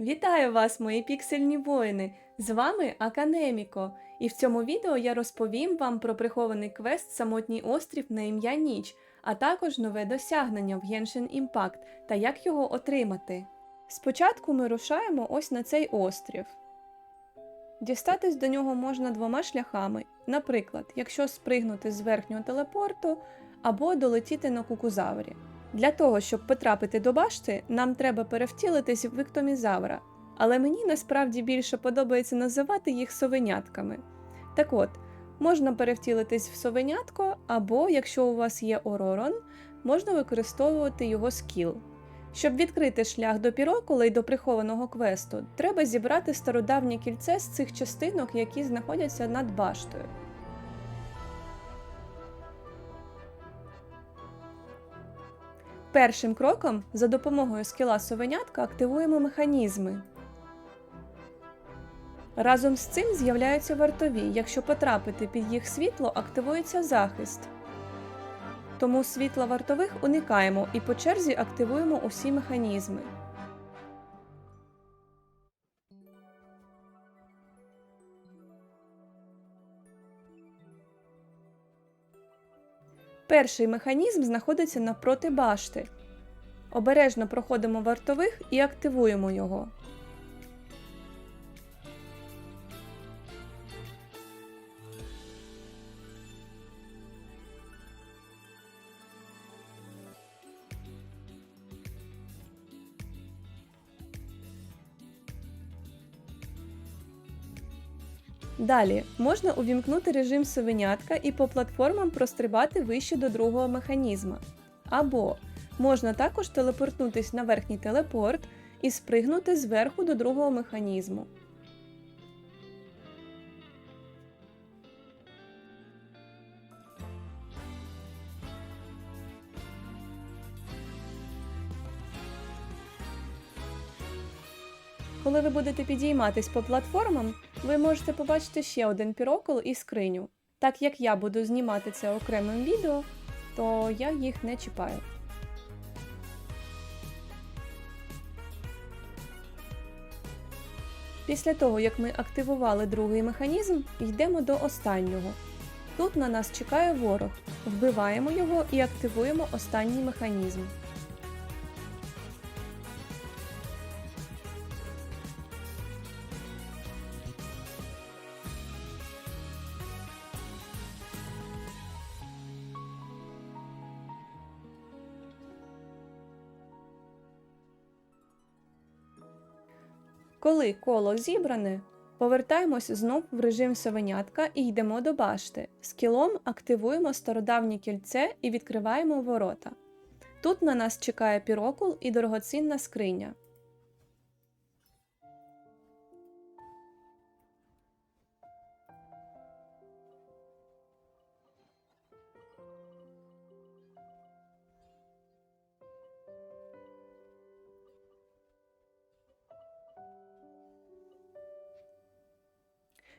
Вітаю вас, мої піксельні воїни! З вами Аканеміко, і в цьому відео я розповім вам про прихований квест Самотній острів на ім'я Ніч, а також нове досягнення в Genshin Impact та як його отримати. Спочатку ми рушаємо ось на цей острів. Дістатись до нього можна двома шляхами, наприклад, якщо спригнути з верхнього телепорту або долетіти на кукузаврі. Для того, щоб потрапити до башти, нам треба перевтілитись в віктомізавра, але мені насправді більше подобається називати їх совенятками. Так от, можна перевтілитись в совенятко, або, якщо у вас є Оророн, можна використовувати його скіл. Щоб відкрити шлях до пірокула й до прихованого квесту, треба зібрати стародавнє кільце з цих частинок, які знаходяться над баштою. Першим кроком за допомогою скіла совенятка активуємо механізми. Разом з цим з'являються вартові. Якщо потрапити під їх світло, активується захист. Тому світла вартових уникаємо і по черзі активуємо усі механізми. Перший механізм знаходиться навпроти башти. Обережно проходимо вартових і активуємо його. Далі можна увімкнути режим совенятка і по платформам прострибати вище до другого механізма. Або можна також телепортнутись на верхній телепорт і спригнути зверху до другого механізму. Коли ви будете підійматись по платформам, ви можете побачити ще один пірокол і скриню. Так як я буду знімати це окремим відео, то я їх не чіпаю. Після того, як ми активували другий механізм, йдемо до останнього. Тут на нас чекає ворог. Вбиваємо його і активуємо останній механізм. Коли коло зібране, повертаємось знов в режим совенятка і йдемо до башти. Скілом активуємо стародавнє кільце і відкриваємо ворота. Тут на нас чекає пірокул і дорогоцінна скриня.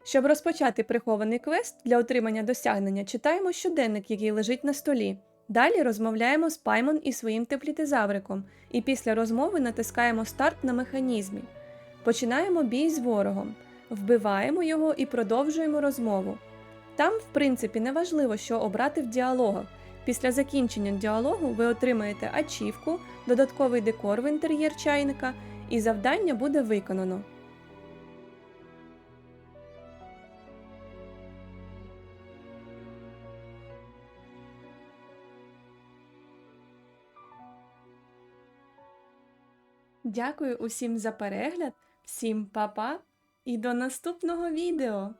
Щоб розпочати прихований квест для отримання досягнення, читаємо щоденник, який лежить на столі. Далі розмовляємо з Паймон і своїм теплітизавриком, і після розмови натискаємо старт на механізмі. Починаємо бій з ворогом, вбиваємо його і продовжуємо розмову. Там, в принципі, не важливо, що обрати в діалогах. Після закінчення діалогу ви отримаєте ачівку, додатковий декор в інтер'єр чайника, і завдання буде виконано. Дякую усім за перегляд, всім па-па і до наступного відео!